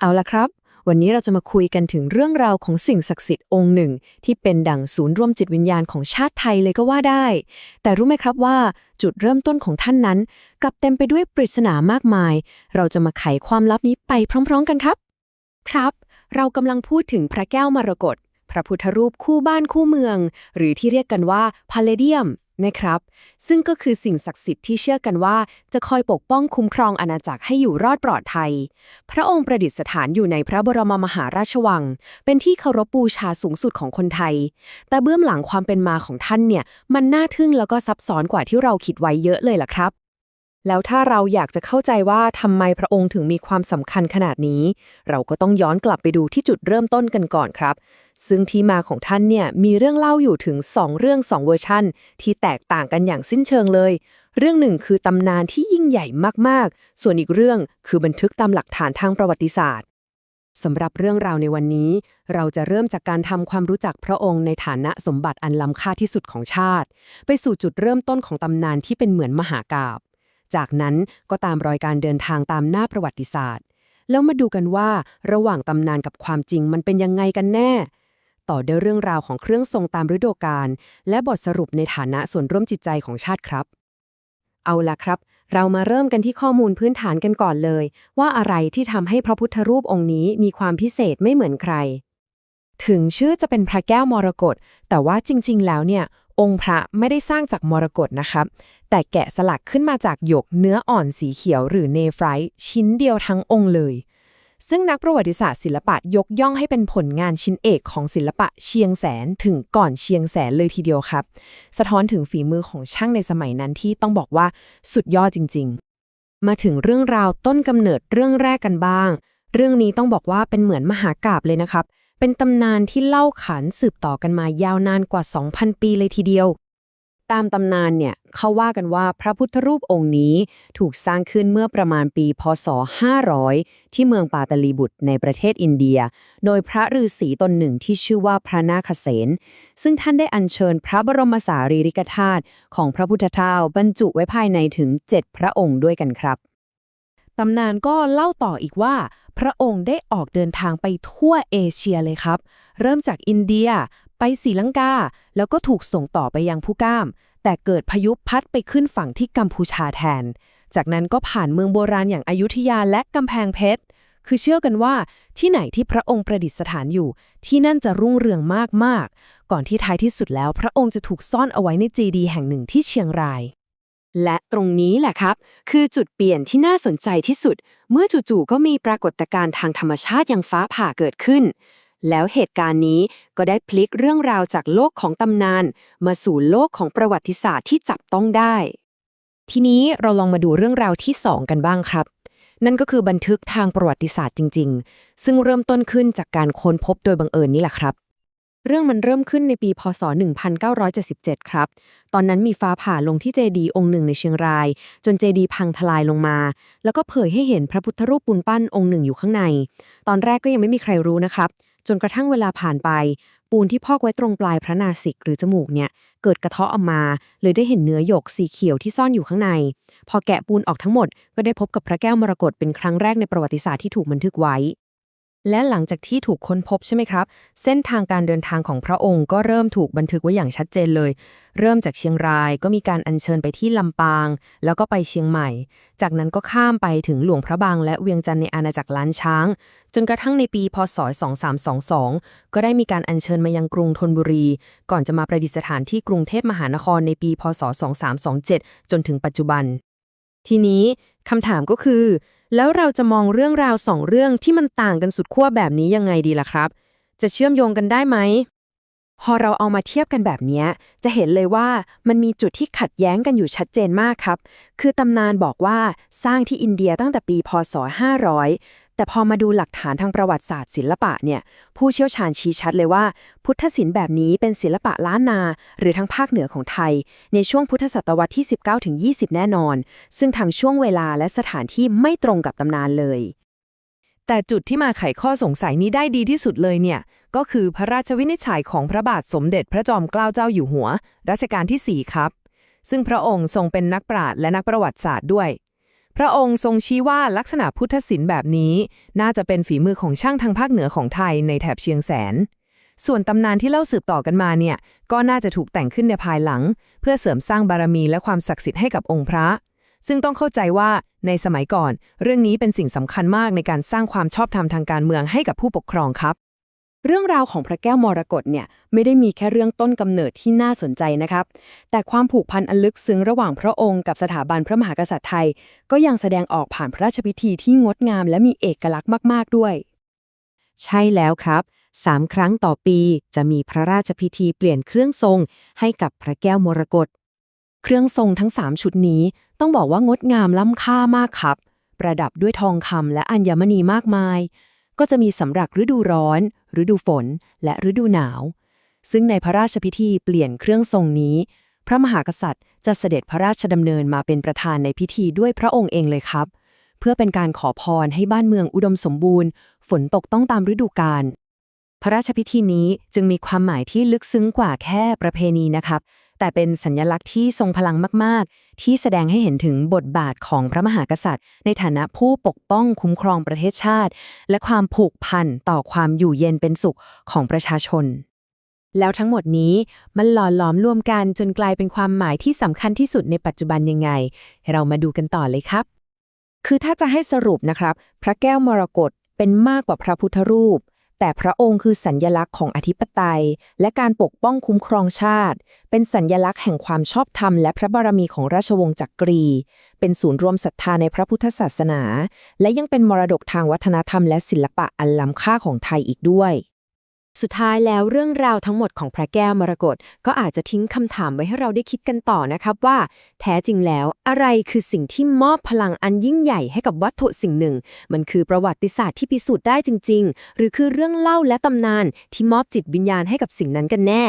เอาละครับ วันนี้เราจะมาคุยกันถึงเรื่องราวของสิ่งศักดิ์สิทธิ์องค์หนึ่ง ที่เป็นดั่งศูนย์รวมจิตวิญญาณของชาติไทยเลยก็ว่าได้ แต่รู้ไหมครับว่าจุดเริ่มต้นของท่านนั้น กลับเต็มไปด้วยปริศนามากมาย เราจะมาไขความลับนี้ไปพร้อม ๆ กันครับ ครับ เรากำลังพูดถึงพระแก้วมรกตพระพุทธรูปคู่บ้านคู่เมือง หรือที่เรียกกันว่าพาเลเดียม นะครับ ซึ่งก็คือสิ่งศักดิ์สิทธิ์ที่เชื่อกันว่า จะคอยปกป้องคุ้มครองอาณาจักรให้อยู่รอดปลอดภัย พระองค์ประดิษฐานอยู่ในพระบรมมหาราชวัง เป็นที่เคารพบูชาสูงสุดของคนไทย แต่เบื้องหลังความเป็นมาของท่านเนี่ย มันน่าทึ่งแล้วก็ซับซ้อนกว่าที่เราคิดไว้เยอะเลยล่ะครับ แล้วถ้าเราอยากจะเข้าใจว่าทำไมพระองค์ถึงมีความสำคัญขนาดนี้ เราก็ต้องย้อนกลับไปดูที่จุดเริ่มต้นกันก่อนครับ ซึ่งที่มาของท่านเนี่ยมีเรื่องเล่าอยู่ถึง 2 เรื่อง 2 เวอร์ชันที่แตกต่างกันอย่างสิ้นเชิงเลย เรื่องหนึ่งคือตำนานที่ยิ่งใหญ่มากๆ ส่วนอีกเรื่องคือบันทึกตามหลักฐานทางประวัติศาสตร์สำหรับเรื่องราวในวันนี้ เราจะเริ่มจากการทำความรู้จักพระองค์ในฐานะสมบัติอันล้ำค่าที่สุดของชาติ ไปสู่จุดเริ่มต้นของตำนานที่เป็นเหมือนมหากาบ จากนั้นก็ตามรอยการเดินทางตามหน้าประวัติศาสตร์ แล้วมาดูกันว่าระหว่างตำนานกับความจริงมันเป็นยังไงกันแน่ ต่อด้วยเรื่องราวของเครื่องทรงตามฤดูกาลและบทสรุปในฐานะส่วนร่วมจิตใจของชาติครับ เอาละครับ เรามาเริ่มกันที่ข้อมูลพื้นฐานกันก่อนเลย ว่าอะไรที่ทำให้พระพุทธรูปองค์นี้มีความพิเศษไม่เหมือนใคร ถึงชื่อจะเป็นพระแก้วมรกตแต่ว่าจริง ๆ แล้วเนี่ยองค์พระไม่ได้สร้างจากมรกตนะครับ แต่แกะสลักขึ้นมาจากหยกเนื้ออ่อนสีเขียวหรือเนฟรท์ชิ้นเดียวทั้งองค์เลย ซึ่งนักประวัติศาสตร์ศิลปะยกย่องให้เป็นผลงานชิ้นเอกของศิลปะเชียงแสนถึงก่อนเชียงแสนเลยทีเดียวครับ สะท้อนถึงฝีมือของช่างในสมัยนั้นที่ต้องบอกว่าสุดยอดจริง ๆ มาถึงเรื่องราวต้นกำเนิดเรื่องแรกกันบ้าง เรื่องนี้ต้องบอกว่าเป็นเหมือนมหากราบเลยนะครับเป็นตำนานที่เล่าขานสืบต่อกันมายาวนานกว่า 2,000 ปีเลยทีเดียว ตามตำนานเนี่ยเขาว่ากันว่าพระพุทธรูปองค์นี้ถูกสร้างขึ้นเมื่อประมาณปี พศ 500 ที่เมืองปาตลีบุตรในประเทศอินเดีย โดยพระฤาษีตนหนึ่งที่ชื่อว่าพระนาคเสนซึ่งท่านได้อัญเชิญพระบรมสารีริกธาตุของพระพุทธเจ้าบรรจุไว้ภายในถึง 7 พระองค์ด้วยกันครับตำนานก็เล่าต่ออีกว่า พระองค์ได้ออกเดินทางไปทั่วเอเชียเลยครับ เริ่มจากอินเดีย ไปศรีลังกา แล้วก็ถูกส่งต่อไปยังผู้ก้าม แต่เกิดพายุพัดไปขึ้นฝั่งที่กัมพูชาแทน จากนั้นก็ผ่านเมืองโบราณอย่างอายุธยาและกำแพงเพชร คือเชื่อกันว่าที่ไหนที่พระองค์ประดิษฐานอยู่ ที่นั่นจะรุ่งเรืองมากๆ ก่อนที่ท้ายที่สุดแล้ว พระองค์จะถูกซ่อนเอาไว้ในเจดีย์แห่งหนึ่งที่เชียงรายและตรงนี้แหละครับ คือจุดเปลี่ยนที่น่าสนใจที่สุด เมื่อจู่ๆก็มีปรากฏการณ์ทางธรรมชาติอย่างฟ้าผ่าเกิดขึ้น แล้วเหตุการณ์นี้ก็ได้พลิกเรื่องราวจากโลกของตำนาน มาสู่โลกของประวัติศาสตร์ที่จับต้องได้ ทีนี้เราลองมาดูเรื่องราวที่2กันบ้างครับ นั่นก็คือบันทึกทางประวัติศาสตร์จริง ๆ ซึ่งเริ่มต้นขึ้นจากการค้นพบโดยบังเอิญนี่แหละครับเรื่องมันเริ่มขึ้นในปี พศ 1977 ครับ ตอนนั้นมีฟ้าผ่าลงที่เจดีองค์หนึ่งในเชียงราย จนเจดีพังทลายลงมา แล้วก็เผยให้เห็นพระพุทธรูปปูนปั้นองค์หนึ่งอยู่ข้างใน ตอนแรกก็ยังไม่มีใครรู้นะครับ จนกระทั่งเวลาผ่านไป ปูนที่พอกไว้ตรงปลายพระนาสิกหรือจมูกเนี่ย เกิดกระเทาะออกมา เลยได้เห็นเนื้อหยกสีเขียวที่ซ่อนอยู่ข้างใน พอแกะปูนออกทั้งหมด ก็ได้พบกับพระแก้วมรกตเป็นครั้งแรกในประวัติศาสตร์ที่ถูกบันทึกไว้ และหลังจากที่ถูกค้นพบใช่ไหมครับ เส้นทางการเดินทางของพระองค์ก็เริ่มถูกบันทึกไว้อย่างชัดเจนเลย เริ่มจากเชียงรายก็มีการอัญเชิญไปที่ลำปาง แล้วก็ไปเชียงใหม่ จากนั้นก็ข้ามไปถึงหลวงพระบางและเวียงจันทร์ในอาณาจักรล้านช้าง จนกระทั่งในปีพศ 2322 ก็ได้มีการอัญเชิญมายังกรุงธนบุรี ก่อนจะมาประดิษฐานที่กรุงเทพมหานครในปี พศ 2327 จนถึงปัจจุบัน ทีนี้คำถามก็คือ แล้วเราจะมองเรื่องราวสองเรื่องที่มันต่างกันสุดขั้วแบบนี้ยังไงดีล่ะครับ จะเชื่อมโยงกันได้ไหม พอเราเอามาเทียบกันแบบนี้ จะเห็นเลยว่ามันมีจุดที่ขัดแย้งกันอยู่ชัดเจนมากครับ คือตำนานบอกว่าสร้างที่อินเดียตั้งแต่ปี พศ 500 แต่พอมาดูหลักฐานทางประวัติศาสตร์ศิลปะเนี่ย ผู้เชี่ยวชาญชี้ชัดเลยว่า พุทธศิลป์แบบนี้เป็นศิลปะล้านนา หรือทางภาคเหนือของไทย ในช่วงพุทธศตวรรษที่ 19-20 แน่นอน ซึ่งทางช่วงเวลาและสถานที่ไม่ตรงกับตำนานเลย แต่จุดที่มาไขข้อสงสัยนี้ได้ดีที่สุดเลยเนี่ย ก็คือพระราชวินิจฉัยของพระบาทสมเด็จพระจอมเกล้าเจ้าอยู่หัว รัชกาลที่ 4 ครับ ซึ่งพระองค์ทรงเป็นนักปราชญ์และนักประวัติศาสตร์ด้วย พระองค์ทรงชี้ว่าลักษณะพุทธศิลป์แบบนี้ น่าจะเป็นฝีมือของช่างทางภาคเหนือของไทยในแถบเชียงแสน ส่วนตำนานที่เล่าสืบต่อกันมาเนี่ย ก็น่าจะถูกแต่งขึ้นในภายหลัง เพื่อเสริมสร้างบารมีและความศักดิ์สิทธิ์ให้กับองค์พระ ซึ่งต้องเข้าใจว่าในสมัยก่อน เรื่องนี้เป็นสิ่งสำคัญมากในการสร้างความชอบธรรมทางการเมืองให้กับผู้ปกครองครับ เรื่องราวของพระแก้วมรกตเนี่ยไม่ได้มีแค่เรื่องต้นกำเนิดที่น่าสนใจนะครับ แต่ความผูกพันอันลึกซึ้งระหว่างพระองค์กับสถาบันพระมหากษัตริย์ไทย ก็ยังแสดงออกผ่านพระราชพิธีที่งดงามและมีเอกลักษณ์มาก ๆ ด้วย ใช่แล้วครับสามครั้งต่อปีจะมีพระราชพิธีเปลี่ยนเครื่องทรงให้กับพระแก้วมรกตเครื่องทรงทั้ง 3 ชุดนี้ ต้องบอกว่างดงามล้ำค่ามากครับ ประดับด้วยทองคำและอัญมณีมากมาย ก็จะมีสำหรับฤดูร้อน ฤดูฝน และฤดูหนาว ซึ่งในพระราชพิธีเปลี่ยนเครื่องทรงนี้ พระมหากษัตริย์จะเสด็จพระราชดำเนินมาเป็นประธานในพิธีด้วยพระองค์เองเลยครับ เพื่อเป็นการขอพรให้บ้านเมืองอุดมสมบูรณ์ ฝนตกต้องตามฤดูกาลพระราชพิธีนี้จึงมีความหมายที่ลึกซึ้งกว่าแค่ประเพณีนะครับ แต่เป็นสัญลักษณ์ที่ทรงพลังมาก ๆ ที่แสดงให้เห็นถึงบทบาทของพระมหากษัตริย์ ในฐานะผู้ปกป้องคุ้มครองประเทศชาติ และความผูกพันต่อความอยู่เย็นเป็นสุขของประชาชน แล้วทั้งหมดนี้มันหล่อหลอมรวมกันจนกลายเป็นความหมายที่สำคัญที่สุดในปัจจุบันยังไง เรามาดูกันต่อเลยครับ คือถ้าจะให้สรุปนะครับ พระแก้วมรกตเป็นมากกว่าพระพุทธรูป แต่พระองค์คือสัญญลักษณ์ของอธิปไตย และการปกป้องคุ้มครองชาติ เป็นสัญญลักษณ์แห่งความชอบธรรมและพระบารมีของราชวงศ์จักรี เป็นศูนย์รวมศรัทธาในพระพุทธศาสนา และยังเป็นมรดกทางวัฒนธรรมและศิลปะอันล้ำค่าของไทยอีกด้วย สุดท้ายแล้วเรื่องราวทั้งหมดของพระแก้วมรกตก็อาจจะทิ้งคำถามไว้ให้เราได้คิดกันต่อนะครับว่า แท้จริงแล้วอะไรคือสิ่งที่มอบพลังอันยิ่งใหญ่ให้กับวัตถุสิ่งหนึ่ง มันคือประวัติศาสตร์ที่พิสูจน์ได้จริง ๆ หรือคือเรื่องเล่าและตำนานที่มอบจิตวิญญาณให้กับสิ่งนั้นกันแน่